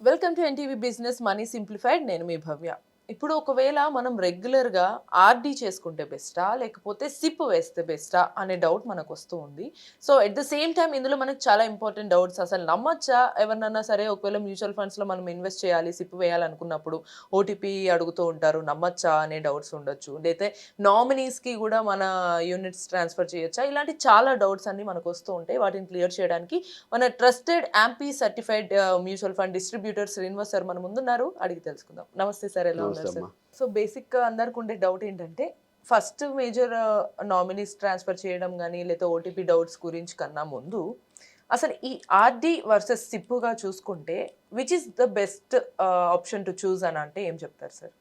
Welcome to NTV business money simplified నేను మీ భవ్య ఇప్పుడు ఒకవేళ మనం రెగ్యులర్గా ఆర్డీ చేసుకుంటే బెస్టా? లేకపోతే సిప్ వేస్తే బెస్టా? అనే డౌట్ మనకు వస్తూ ఉంది. So at the same time ఇందులో మనకు చాలా ఇంపార్టెంట్ డౌట్స్ అసలు నమ్మచ్చా? ఎవరినన్నా సరే ఒకవేళ మ్యూచువల్ ఫండ్స్లో మనం ఇన్వెస్ట్ చేయాలి సిప్ వేయాలనుకున్నప్పుడు ఓటీపీ అడుగుతూ ఉంటారు నమ్మచ్చా? అనే డౌట్స్ ఉండొచ్చు. అయితే నామినీస్కి కూడా మన యూనిట్స్ ట్రాన్స్ఫర్ చేయొచ్చా? ఇలాంటి చాలా డౌట్స్ అన్ని మనకు వస్తూ ఉంటాయి. వాటిని క్లియర్ చేయడానికి మన trusted AMFI certified mutual fund distributor Srinivas sir మన ముందున్నారు. అడిగి తెలుసుకుందాం. నమస్తే సార్ ఎలా నమస్తే అమ్మా. సో బేసిక్గా అందరికి ఉండే డౌట్ ఏంటంటే ఫస్ట్ మేజర్ నామినీస్ ట్రాన్స్ఫర్ చేయడం కానీ లేదా ఓటీపీ డౌట్స్ గురించి కన్నా ముందు అసలు ఈ ఆర్డి వర్సెస్ సిప్పుగా చూసుకుంటే which is the best option to choose అని అంటే ఏం చెప్తారు sir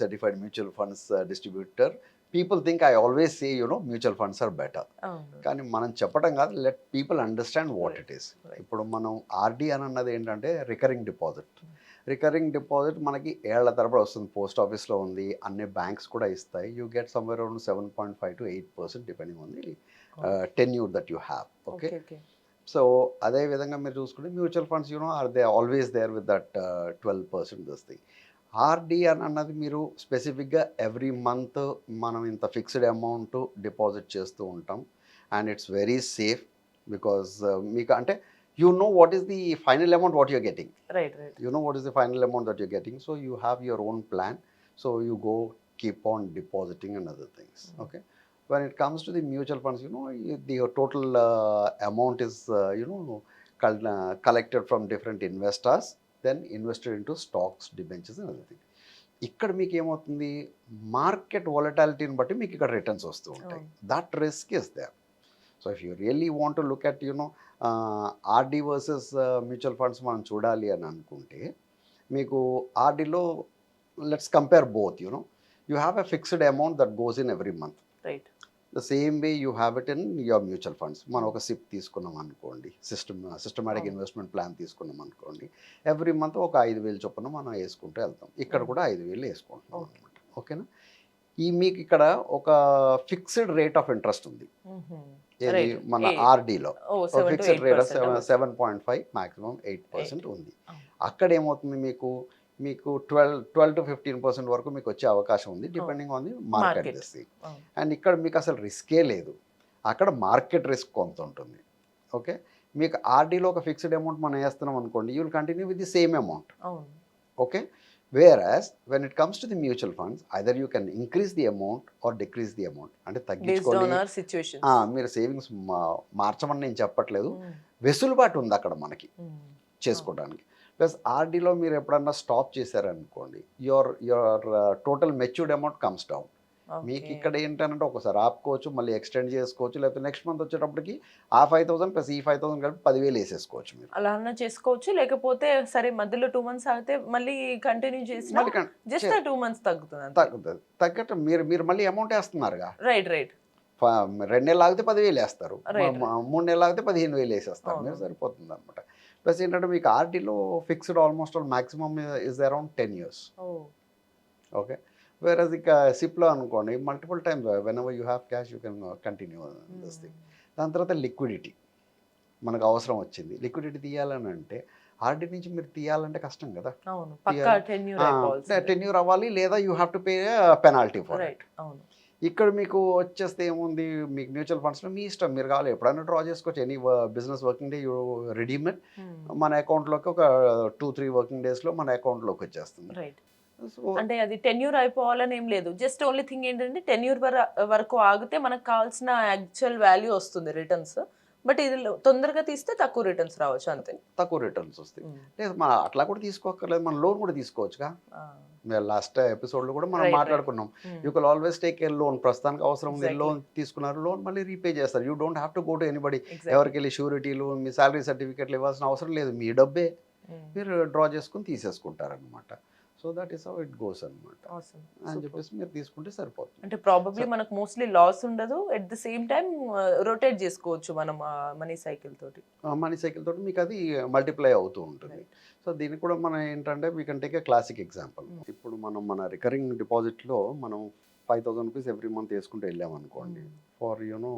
certified mutual funds uh, distributor people think i always say you know mutual funds are better. అవును. కానీ మనం చెప్పడం కాదు let people understand what it is. ఇప్పుడు మనం ఆర్డి అని అన్నది ఏంటంటే రికరింగ్ డిపాజిట్ రికరింగ్ డిపాజిట్ మనకి ఏళ్ళ తరబడి వస్తుంది. పోస్ట్ ఆఫీస్లో ఉంది అన్ని బ్యాంక్స్ కూడా ఇస్తాయి. You get somewhere around seven point five to eight percent depending on the tenure that you have okay? So అదే విధంగా మీరు చూసుకుంటే mutual funds you know are they always there with that twelve percent this thing. RD అని అన్నది మీరు స్పెసిఫిక్గా every month మనం ఇంత ఫిక్స్డ్ అమౌంట్ డిపాజిట్ చేస్తూ ఉంటాం. And it's very safe because మీకు అంటే you know what is the final amount what you're getting right right you know what is the final amount that you're getting so you have your own plan so you go keep on depositing and other things Mhm. okay when it comes to the mutual funds you know you- the total uh, amount is uh, you know uh, collected from different investors then invested into stocks debentures and other things ఇక్కడ మీకు ఏమవుతుంది market వాలటాలిటీని బట్టి మీకు ఇక్కడ returns వస్తూ ఉంటాయి that risk is there so if you really want to look at you know RD versus mutual funds మనం చూడాలి అని అనుకుంటే మీకు ఆర్డీలో let's compare both you know you have a fixed amount that goes in every month right the same way you have it in your mutual funds మనం ఒక SIP తీసుకున్నాం అనుకోండి system systematic. Investment plan తీసుకున్నాం అనుకోండి every month ఒక ఐదు వేలు చొప్పున మనం వేసుకుంటూ వెళ్తాం. ఇక్కడ. కూడా ఐదు వేలు వేసుకుంటున్నాం Okay. అనమాట ఓకేనా? ఈ మీకు ఇక్కడ ఒక ఫిక్స్డ్ రేట్ ఆఫ్ ఇంట్రెస్ట్ ఉంది. ఏది. మన ఆర్డీలో. Fixed rate seven point five maximum eight percent ఉంది. అక్కడ ఏమవుతుంది మీకు? మీకు twelve twelve to fifteen percent వరకు మీకు వచ్చే అవకాశం ఉంది depending on the market. This and ఇక్కడ మీకు అసలు రిస్కే లేదు. అక్కడ మార్కెట్ రిస్క్ కొంత ఉంటుంది. ఓకే? మీకు ఆర్డీలో ఒక ఫిక్స్డ్ అమౌంట్ మనం వేస్తున్నాం అనుకోండి you will continue with the same amount okay? Whereas when it comes to the mutual funds either you can increase the amount or decrease the amount అంటే తగ్గించుకోండి. మీరు సేవింగ్స్ మార్చమని నేను చెప్పట్లేదు. వెసులుబాటు ఉంది అక్కడ మనకి చేసుకోవడానికి. ప్లస్ ఆర్డీలో మీరు ఎప్పుడన్నా స్టాప్ చేశారనుకోండి your your total matured amount comes down మీకు ఇక్కడ ఏంటంటే ఒకసారి ఆపుకోవచ్చు మళ్ళీ ఎక్స్టెండ్ చేసుకోవచ్చు లేకపోతే నెక్స్ట్ మంత్ వచ్చేటప్పటికి ఆ ఫైవ్ థౌసండ్ ప్లస్ ఈ ఫైవ్ థౌసండ్ కలిపి పదివేలు వేసేసుకోవచ్చు మీరు. అలా అన్న చేసుకోవచ్చు లేకపోతే సరే మధ్యలో టూ మంత్స్ ఆగితే మళ్ళీ కంటిన్యూ చేసిన కన్- జస్ట్ టూ మంత్స్ తగ్గుతుంది తగ్గుతుంది. తగ్గట్టు మీరు మీరు మళ్ళీ అమౌంట్ వేస్తున్నారుగా? Right right. రెండు నెలలు ఆగితే పదివేలు వేస్తారు. మూడు నెలలు ఆగితే పదిహేను వేలు వేసేస్తారు. మీరు సరిపోతుంది అనమాట ప్లస్ ఏంటంటే మీకు ఆర్డీలో fixed almost all maximum is around ten years. Okay? Whereas ఇక సిప్లో అనుకోండి multiple times whenever you have cash you can continue this thing దాని తర్వాత లిక్విడిటీ మనకు అవసరం వచ్చింది. లిక్విడిటీ తీయాలని అంటే ఆర్డీ నుంచి మీరు తీయాలంటే కష్టం కదా. టెన్యూర్ అవ్వాలి లేదా you have to pay penalty for అవును. ఇక్కడ మీకు వచ్చేస్తే ఏముంది? మీకు మ్యూచువల్ ఫండ్స్లో మీ ఇష్టం. మీరు కావాలి ఎప్పుడైనా డ్రా చేసుకోవచ్చు. Any business working day you redeemed మన అకౌంట్లోకి ఒక టూ త్రీ వర్కింగ్ డేస్లో మన అకౌంట్లోకి వచ్చేస్తుంది. అంటే అది టెన్యూర్ అయిపోవాలని ఏం లేదు. జస్ట్ ఓన్లీ థింగ్ ఏంటంటే టెన్యూర్ వరకు ఆగితే మనకు కావాల్సిన యాక్చువల్ వాల్యూ వస్తుంది రిటర్న్స్ బట్ ఇది తొందరగా తీస్తే తక్కువ రిటర్న్స్ రావచ్చు అంతే. తక్కువ రిటర్న్స్ వస్తాయి. లేదు మన అట్లా కూడా తీసుకోక్కర్లేదు మన లోన్ కూడా తీసుకోవచ్చుగా. లాస్ట్ ఎపిసోడ్లో కూడా మనం. మాట్లాడుకున్నాం. You can always take a loan ప్రస్తుతానికి అవసరం ఉంది. లోన్ తీసుకున్నారు లోన్ మళ్ళీ రీపే చేస్తారు. You don't have to go to anybody. ఎవరికి వెళ్ళి షూరిటీలు మీ శాలరీ సర్టిఫికెట్లు ఇవ్వాల్సిన అవసరం లేదు. మీ డబ్బే మీరు డ్రా చేసుకుని తీసేసుకుంటారనమాట so that is how it goes అనమాట. అని. చెప్పేసి మీరు తీసుకుంటే సరిపోతుంది. అంటే ప్రాబబ్లీ మనకు మోస్ట్లీ లాస్ ఉండదు. At the same time rotate చేసుకోవచ్చు మనం మనీ సైకిల్ తోటి. మనీ సైకిల్ తోటి మీకు అది మల్టిప్లై అవుతూ ఉంటుంది. సో దీనికి కూడా మనం ఏంటంటే we can take a classic example ఇప్పుడు మనం మన రికరింగ్ డిపాజిట్లో మనం five thousand rupees every month వేసుకుంటూ వెళ్ళామనుకోండి. ఫర్ యూనో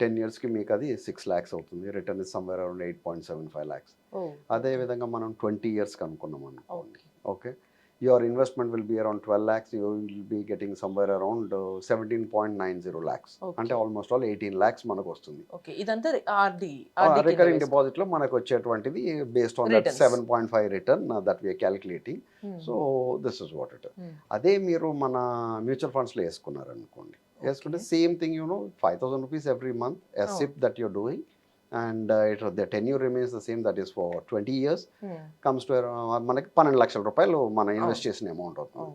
టెన్ ఇయర్స్కి మీకు అది సిక్స్ ల్యాక్స్ అవుతుంది. Return is somewhere around eight point seven five lakhs ఓ. అదే విధంగా మనం ట్వంటీ ఇయర్స్కి అనుకున్నాం అనుకోండి. Okay. Your investment will be around twelve lakhs you will be getting somewhere around seventeen point nine zero lakhs. అంటే ఆల్మోస్ట్ ఆల్ ఎయిటీన్ ల్యాక్స్ మనకు వస్తుంది ఇదంతా రికరింగ్ డిపాజిట్లో మనకు వచ్చేటువంటిది based on that. Seven point five return that we are calculating so this is what it. అదే మీరు మన mutual ఫండ్స్లో వేసుకున్నారనుకోండి. వేసుకుంటే same thing you know five thousand rupees every month a Oh. SIP that you're doing and it the ten you're remains the same that is for twenty years comes to మనకి పన్నెండు లక్షల రూపాయలు మనం invest చేసిన amount అవుతుంది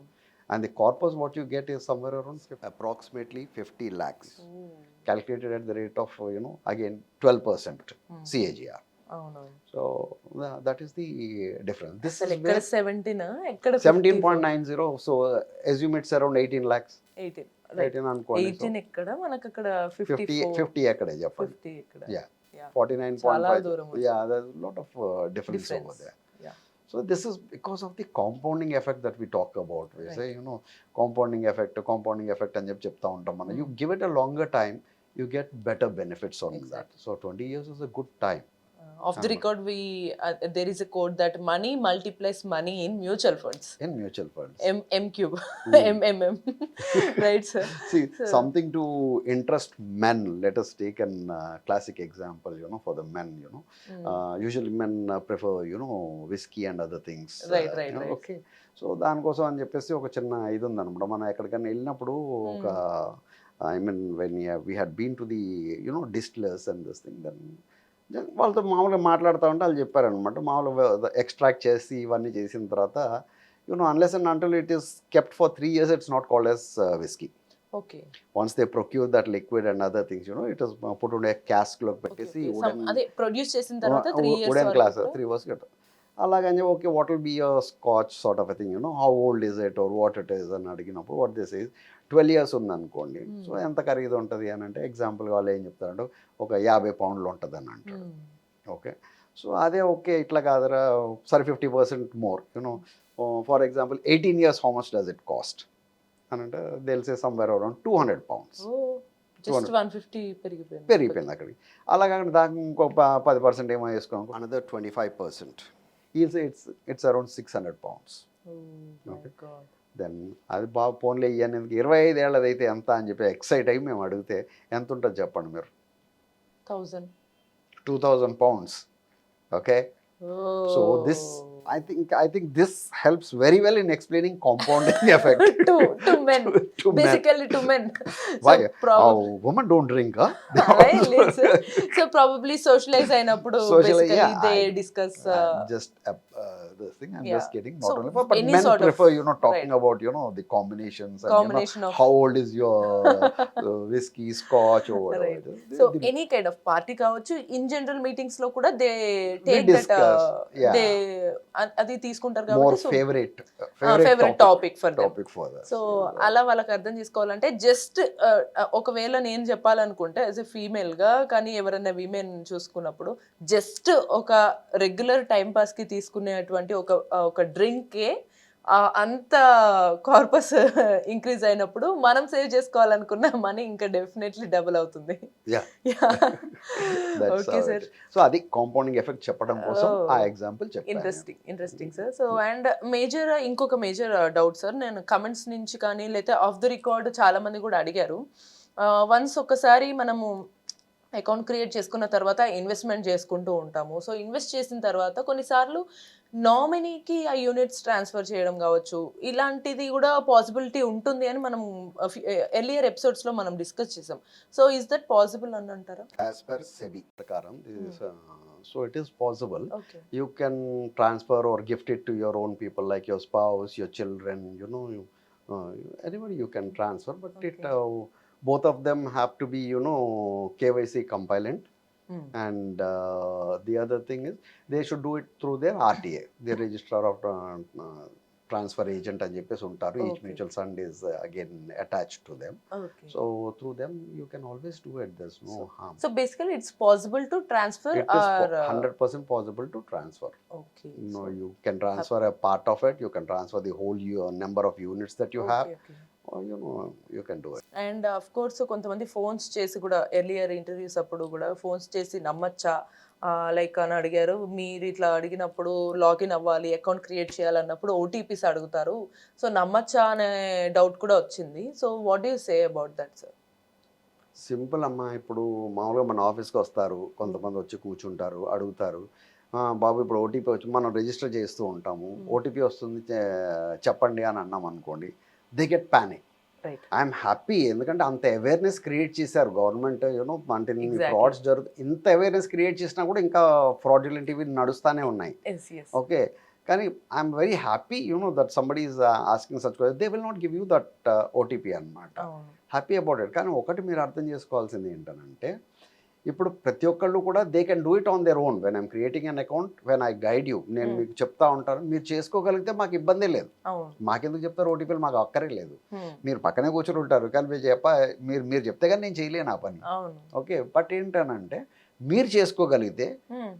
and the corpus what you get is somewhere around approximately fifty lakhs calculated at the rate of you know again 12% Hmm. CAGR. అవునవును So tha- that is the difference. This అసలు is ఎక్కడ where సెవెంటీన్ ఎక్కడ 17.90. So uh, assume it's around 18 lakhs. Eighteen right 18 అనుకోండి. So eighteen ఎక్కడ మనకు అక్కడ fifty 50 50 ఎక్కడే చెప్పండి. ఫిఫ్టీ ఎక్కడ Yeah. Yeah. 49.5. చాలా దూరం ఉంది. Yeah, there's a lot of uh, difference, over Difference. there. Yeah. So this is because of the compounding effect that we talk about. We say, you know, compounding effect, compounding effect అని చెప్పి చెప్తా ఉంటాం మనం. You give it a longer time, you get better benefits on that. Exactly. So 20 years is a good time. Off the record we there is a code that money multiplies money in mutual funds in mutual funds M M cube M M M right sir see something to interest men let us take an classic example you know for the men you know usually men prefer you know whisky and other things right right okay so దానికోసం అని చెప్పేసి ఒక చిన్న ఇది అనమాట మనం ఎక్కడికైనా వెళ్ళినప్పుడు ఒక I mean when you had been to the you know distillers and this thing then వాళ్ళతో మామూలుగా మాట్లాడుతూ ఉంటే వాళ్ళు చెప్పారనమాట మామూలుగా ఎక్స్ట్రాక్ట్ చేసి ఇవన్నీ చేసిన తర్వాత you know unless and until it is kept for three years it's not called as whisky okay. Once they procure that liquid and other things, you know, it is uh, put on a cask లో పెట్టేసి produce చేసిన తర్వాత wooden glass, three years గట్ట అలాగని okay what will be a scotch sort of thing you know how old is it? Or what it is అని అడిగినప్పుడు what this is twelve years ఉందనుకోండి. So ఎంత ఖరీదు ఉంటుంది అని అంటే ఎగ్జాంపుల్ వాళ్ళు ఏం చెప్తారంటే ఒక యాభై పౌండ్లు ఉంటుంది అని అంటాడు. ఓకే. సో అదే ఓకే ఇట్లా కాదరా సరే fifty percent more you know for example eighteen years how much does it cost? అని అంటే తెలిసే somewhere around two hundred pounds పెరిగిపోయింది. పెరిగిపోయింది అక్కడికి. అలాగే దానికి ఇంకో ప- పది పర్సెంట్ ఏమో వేసుకో another twenty five percent else it's it's around six hundred pounds. Okay. Then అది బాగా ఫోన్లే ఇవన్నీ ఇరవై ఐదు ఏళ్ళది అయితే ఎంత అని చెప్పి ఎక్సైట్ అయ్యి మేము అడిగితే ఎంత ఉంటుంది చెప్పండి మీరు? Thousand two thousand pounds. Okay? So this I think I think this helps very well in explaining compounding effect to to men basically to men Why? Women don't drink so probably socialise అయినప్పుడు Socialize, basically yeah, they I- discuss just uh, uh, this thing. I'm Yeah. just kidding. So, Not only for, but any men sort of- prefer, you know, talking right. about, you know, the combinations and combination you know, of how old is your uh, whiskey, scotch, or whatever. Right. They- so they- any kind of party కావచ్చు in general మీటింగ్స్లో కూడా they take that discuss, yeah. They అది తీసుకుంటారు more కాబట్టి so favorite, uh, favourite topic for them topic for that. So అలా వాళ్ళకి అర్థం చేసుకోవాలంటే జస్ట్ ఒకవేళ నేను చెప్పాలనుకుంటే యాజ్ ఎ ఫీమేల్గా కానీ ఎవరైనా విమెన్ చూసుకున్నప్పుడు జస్ట్ ఒక రెగ్యులర్ టైం పాస్కి తీసుకునేటువంటి ఒక ఆ, ఒక డ్రింకే అంత కార్పస్ ఇంక్రీజ్ అయినప్పుడు మనం సేవ్ చేసుకోవాలనుకున్న మనీ ఇంకా డెఫినెట్లీ డబుల్ అవుతుంది. Okay sir. So అది కాంపౌండింగ్ ఎఫెక్ట్ చెప్పడం కోసం. ఆ example interesting interesting sir so and major ఇంకొక మేజర్ డౌట్ సార్ నేను కమెంట్స్ నుంచి కానీ లేకపోతే ఆఫ్ ది రికార్డ్ చాలా మంది కూడా అడిగారు. వన్స్ ఒకసారి మనము అకౌంట్ క్రియేట్ చేసుకున్న తర్వాత ఇన్వెస్ట్మెంట్ చేసుకుంటూ ఉంటాము. సో ఇన్వెస్ట్ చేసిన తర్వాత కొన్నిసార్లు నామినీకి ఆ యూనిట్స్ ట్రాన్స్ఫర్ చేయడం కావచ్చు ఇలాంటిది కూడా పాసిబిలిటీ ఉంటుంది అని మనం ఎర్లియర్ ఎపిసోడ్స్లో మనం డిస్కస్ చేసాం. సో ఇస్ దట్ పాసిబుల్ అని అంటారా? యాజ్ పర్ సెబీ ప్రకారం so it is possible okay you can transfer or gift it to your own people like your spouse your children you know you, uh, anybody you can transfer but it Okay. uh, both of them have to be you know kyc compliant and uh, the other thing is they should do it through their rta the registrar of uh, uh, transfer agent అని చెప్పేసి ఉంటారు each Okay. mutual fund is uh, again attached to them okay so through them you can always do it there's no So, harm so basically it's possible to transfer it is or po- 100% possible to transfer okay No, you can transfer a part of it. You can transfer the whole u- number of units that you have, you know you can do and of course కొంతమంది phones చేసి కూడా earlier interviews అప్పుడు కూడా phones చేసి నమ్మచ్చా? Like అని అడిగారు. మీరు ఇట్లా అడిగినప్పుడు లాగిన్ అవ్వాలి అకౌంట్ క్రియేట్ చేయాలన్నప్పుడు ఓటీపీస్ అడుగుతారు. సో నమ్మచ్చా అనే డౌట్ కూడా వచ్చింది. So what you say about that sir simple అమ్మా ఇప్పుడు మామూలుగా మన ఆఫీస్కి వస్తారు. కొంతమంది వచ్చి కూర్చుంటారు అడుగుతారు. "ఆ, బాబు ఇప్పుడు ఓటీపీ వచ్చి మనం రిజిస్టర్ చేస్తూ ఉంటాము. Hmm. ఓటీపీ వస్తుంది చె- చెప్పండి అని అన్నాం అనుకోండి they get panic I'm happy ఎందుకంటే అంత అవేర్నెస్ క్రియేట్ చేశారు గవర్నమెంట్ యూనో అంటే. ఫ్రాడ్స్ జరుగు ఇంత అవేర్నెస్ క్రియేట్ చేసినా కూడా ఇంకా ఫ్రాడ్యులెంట్ ఇవి నడుస్తూనే ఉన్నాయి. ఓకే కానీ I'm very happy you know that somebody is asking such they will not give you that OTP అనమాట హ్యాపీ అబౌట్ ఇట్ కానీ ఒకటి మీరు అర్థం చేసుకోవాల్సింది ఏంటనంటే ఇప్పుడు ప్రతి ఒక్కళ్ళు కూడా they can do it on their own when I'm creating an account when I guide you నేను Hmm. మీకు చెప్తా ఉంటాను. మీరు చేసుకోగలిగితే మాకు ఇబ్బంది లేదు. మాకెందుకు చెప్తారు ఓటీపీలు మాకు అక్కరే లేదు. Hmm. మీరు పక్కనే కూర్చొని ఉంటారు. కానీ మీరు చెప్ప మీరు మీరు చెప్తే కానీ నేను చేయలేను ఆ పని. ఓకే బట్ ఏంటనంటే మీరు చేసుకోగలిగితే.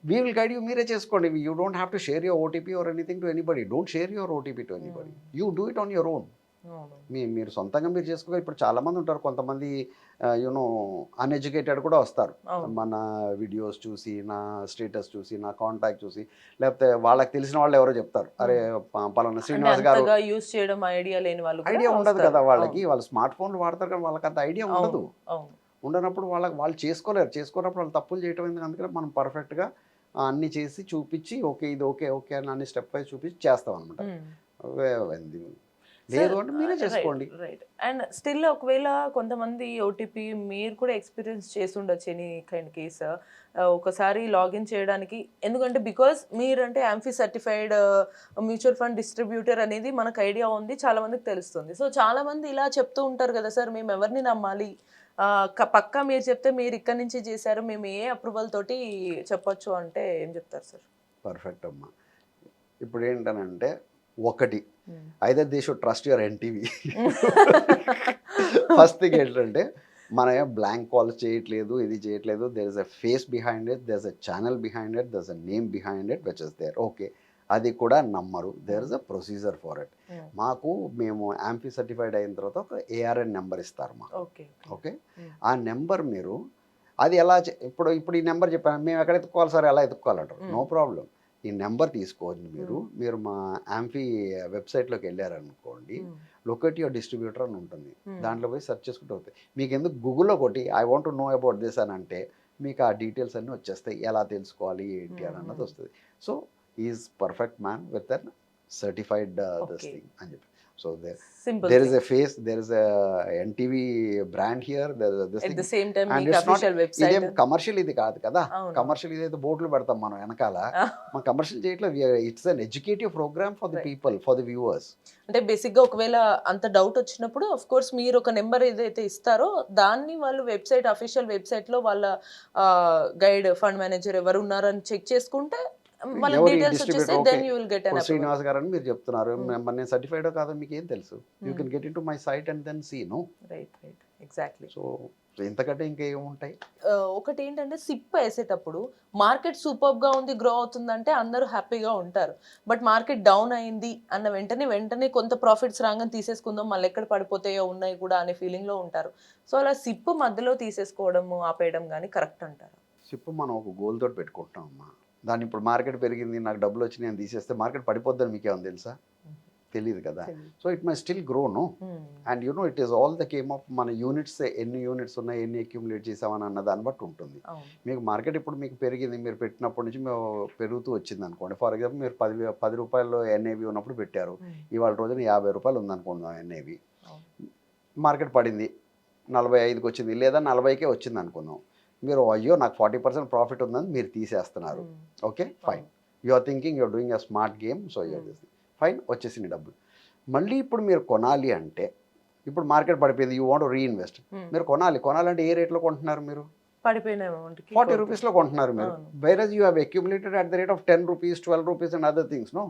వీ విల్ గైడ్ యూ మీరే చేసుకోండి. You don't have to share your OTP or anything to anybody don't share your OTP to anybody you do it on your own మీ మీరు సొంతంగా మీరు చేసుకోగల ఇప్పుడు చాలామంది ఉంటారు. కొంతమంది యూనో అన్ఎడ్యుకేటెడ్ కూడా వస్తారు. మన వీడియోస్ చూసి నా స్టేటస్ చూసి నా కాంటాక్ట్ చూసి లేకపోతే వాళ్ళకి తెలిసిన వాళ్ళు ఎవరో చెప్తారు. అరే పలానా శ్రీనివాస్ గారు యూస్ చేయడం ఐడియా లేని వాళ్ళు ఐడియా ఉండదు. కదా వాళ్ళకి. వాళ్ళు స్మార్ట్ ఫోన్లు వాడతారు కానీ వాళ్ళకి అంత ఐడియా ఉండదు. ఉండనప్పుడు వాళ్ళకి వాళ్ళు చేసుకోలేరు. చేసుకోనప్పుడు వాళ్ళు తప్పులు చేయటం ఎందుకు అందుకని మనం పర్ఫెక్ట్గా అన్ని చేసి చూపించి ఓకే ఇది ఓకే ఓకే అని అన్ని స్టెప్ వైజ్ చూపించి చేస్తాం అనమాట. లేదు అంటే మీరే చేసుకోండి. రైట్ అండ్ స్టిల్ ఒకవేళ కొంతమంది ఓటీపీ మీరు కూడా ఎక్స్పీరియన్స్ చేసి ఉండొచ్చు ఎనీ కైండ్ కేస్ ఒకసారి లాగిన్ చేయడానికి. ఎందుకంటే బికాస్ మీరంటే AMFI certified mutual fund distributor అనేది మనకు ఐడియా ఉంది చాలా మందికి తెలుస్తుంది. సో చాలా మంది ఇలా చెప్తూ ఉంటారు కదా సార్ మేము ఎవరిని నమ్మాలి? పక్కా మీరు చెప్తే మీరు ఇక్కడి నుంచి చేశారు మేము ఏ అప్రూవల్ తోటి చెప్పొచ్చు అంటే ఏం చెప్తారు సార్ పర్ఫెక్ట్ అమ్మా. ఇప్పుడు ఏంటనంటే ఒకటి అయితే they should trust your NTV. First thing ఏంటంటే మనం బ్లాంక్ కాల్స్ చేయట్లేదు ఇది చేయట్లేదు. There is a face behind it there is a channel behind it there is a name behind it which is there okay అది కూడా నమ్మరు. There is a procedure for it మాకు మేము యాంఫీ సర్టిఫైడ్ అయిన తర్వాత ఒక ఏఆర్ఎన్ నెంబర్ ఇస్తారు మాకు. Okay Hmm. ఆ నెంబర్ మీరు అది ఎలా ఇప్పుడు ఇప్పుడు ఈ నెంబర్ చెప్పాను మేము ఎక్కడ ఎత్తుకోవాలి సార్? ఎలా ఎత్తుకోవాలంటారు? Hmm. నో ప్రాబ్లం ఈ నెంబర్ తీసుకోండి మీరు. మీరు మా యాంఫీ వెబ్సైట్లోకి వెళ్ళారనుకోండి లొకేట్ యువర్ డిస్ట్రిబ్యూటర్ అని ఉంటుంది. దాంట్లో పోయి సెర్చ్ చేసుకుంటూ అవుతాయి. మీకు ఎందుకు గూగుల్లో కొట్టి I want to know about this అని అంటే మీకు ఆ డీటెయిల్స్ అన్నీ వచ్చేస్తాయి. ఎలా తెలుసుకోవాలి ఏంటి అని అన్నది. వస్తుంది. So is perfect man with an certified this. Thing అని చెప్పి. So there simple there is a face there is NTV brand here there this at the thing same time And మీకు it's not- అఫీషియల్ ఇదేం website commercial ఇది కాదు కదా? అవును. Commercial ఇదైతే బోర్డులు పెడతాం మనం వెనకాల. మనం కమర్షియల్ చేయట్లేదు. It's an educative programme for the Right. People for the viewers అంటే బేసిక్గా ఒకవేళ అంత డౌట్ వచ్చినప్పుడు అఫ్ కోర్స్ మీరు ఒక నెంబర్ ఏదైతే ఇస్తారో దాన్ని వాళ్ళు వెబ్సైట్ అఫీషియల్ వెబ్సైట్లో వాళ్ళ గైడ్ ఫండ్ మేనేజర్ ఎవరు ఉన్నారని చెక్ చేసుకుంటే ఇప్పుడు శ్రీనివాస్ గారు అని మీరు చెప్తున్నారు. Hmm. నేను సర్టిఫైడ్ కాదో మీకు ఏం తెలుసు? You Hmm. Can get in to my site and then see no right right exactly so ఇంతకంటే ఇంకేముంటాయి? ఒకటి ఏంటంటే సిప్ వేసేటప్పుడు మార్కెట్ సూపర్గా ఉంది గ్రో అవుతుందంటే అందరూ హ్యాపీగా ఉంటారు. బట్ మార్కెట్ డౌన్ అయింది అన్న వెంటనే వెంటనే కొంత ప్రాఫిట్స్ రాగానే తీసేసుకుందాం మళ్ళీ ఎక్కడ పడిపోతాయో ఉన్నాయి కూడా అనే ఫీలింగ్లో ఉంటారు. సో అలా సిప్ మధ్యలో తీసేసుకోవడము ఆపేయడం కానీ కరెక్ట్ అంటారు? సిప్పు మనం ఒక గోల్ తోటి పెట్టుకుంటాం అమ్మా దాన్ని ఇప్పుడు మార్కెట్ పెరిగింది నాకు డబ్బులు వచ్చి నేను తీసేస్తే మార్కెట్ పడిపోద్దని మీకు ఏమైనా తెలుసా తెలియదు కదా. So it my still grow no and you know it is all the came of మన యూనిట్స్ ఎన్ని యూనిట్స్ ఉన్నాయి ఎన్ని అక్యుములేట్ చేసామని అన్న దాన్ని బట్టి ఉంటుంది. మీకు మార్కెట్ ఇప్పుడు మీకు పెరిగింది మీరు పెట్టినప్పటి నుంచి మేము పెరుగుతూ వచ్చింది అనుకోండి. ఫర్ ఎగ్జాంపుల్ మీరు పది పది రూపాయలు ఎన్ఏవి ఉన్నప్పుడు పెట్టారు. ఇవాళ రోజున యాభై రూపాయలు ఉందనుకుందాం ఎన్ఏవి. మార్కెట్ పడింది నలభై ఐదుకి వచ్చింది లేదా నలభైకే వచ్చింది అనుకుందాం. మీరు అయ్యో నాకు ఫార్టీ పర్సెంట్ ప్రాఫిట్ ఉందని మీరు తీసేస్తున్నారు. Okay? Fine you are thinking you're doing a smart game so you're Hmm. This fine వచ్చేసింది డబ్బులు. మళ్ళీ ఇప్పుడు మీరు కొనాలి అంటే ఇప్పుడు మార్కెట్ పడిపోయింది యూ వాంట్ రీఇన్వెస్ట్ మీరు కొనాలి. కొనాలంటే ఏ రేట్లో కొంటున్నారు మీరు? పడిపోయిన అమౌంట్ ఫార్టీ రూపీస్లో కొంటున్నారు మీరు. Whereas you have accumulated at the rate of ten rupees twelve rupees and other things no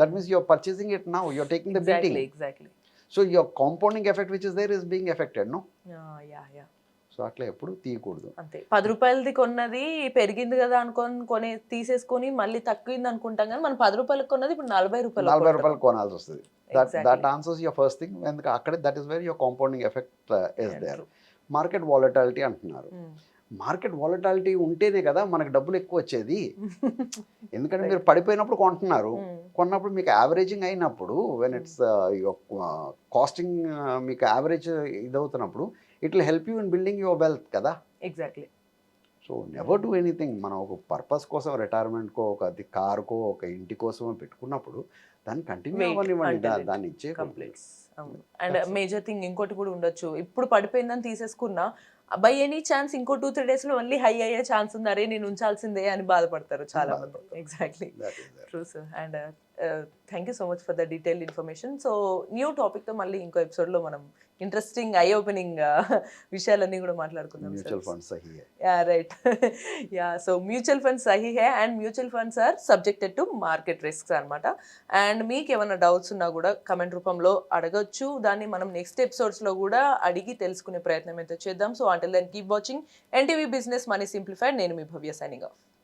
that means you're purchasing it now you're taking the beating exactly so your compounding effect which is there is being effected no so అట్లా ఎప్పుడు తీయకూడదు. అంతే. పది రూపాయలది కొన్నది పెరిగింది కదా అనుకొని కొని తీసేసుకొని మళ్ళీ తక్కువైంది అనుకుంటాం కానీ మనం పది రూపాయలకు కొన్నది ఇప్పుడు నలభై రూపాయలు నలభై రూపాయలు కొనాల్సి వస్తుంది. That that answers your first thing ఎందుకంటే అక్కడే that is very your compounding effect is there market volatility అంటున్నారు. మార్కెట్ వాలటాలిటీ ఉంటేనే కదా మనకు డబ్బులు ఎక్కువ వచ్చేది. ఎందుకంటే మీరు పడిపోయినప్పుడు కొంటున్నారు. కొన్నప్పుడు మీకు యావరేజింగ్ అయినప్పుడు వెన్ ఇట్స్ కాస్టింగ్ మీకు average ఇదవుతున్నప్పుడు it will help you in building your wealth కదా? Exactly so never do anything మనం ఒక పర్పస్ కోసం రిటైర్మెంట్కో ఒక అది కార్కో ఒక ఇంటి కోసమో పెట్టుకున్నప్పుడు దాన్ని కంటిన్యూ అవ్వనివ్వండి. దాన్ని ఇచ్చే కంప్లీట్స్ అండ్. మేజర్ థింగ్ ఇంకోటి కూడా ఉండొచ్చు. ఇప్పుడు పడిపోయిందని తీసేసుకున్నా బై ఎనీ ఛాన్స్ ఇంకో టూ త్రీ డేస్లో మళ్ళీ హై అయ్యే ఛాన్స్ ఉంది. అరే నేను ఉంచాల్సిందే అని బాధపడతారు చాలా మంది. Exactly. True sir and thank you so much for the detail information so new టాపిక్తో మళ్ళీ ఇంకో ఎపిసోడ్లో మనం ఇంట్రెస్టింగ్ ఐ ఓపెనింగ్ విషయాలన్నీ కూడా మాట్లాడుకుందాం mutual funds ya right ya so mutual funds Sahih hey and mutual funds are subjected to market risks అనమాట and మీకు ఏమైనా డౌట్స్ ఉన్నా కూడా కమెంట్ రూపంలో అడగొచ్చు. దాన్ని మనం నెక్స్ట్ ఎపిసోడ్స్లో కూడా అడిగి తెలుసుకునే ప్రయత్నం అయితే చేద్దాం. So until then keep watching NTV business money simplified నేను మీ భవ్య సైనింగ్ ఆఫ్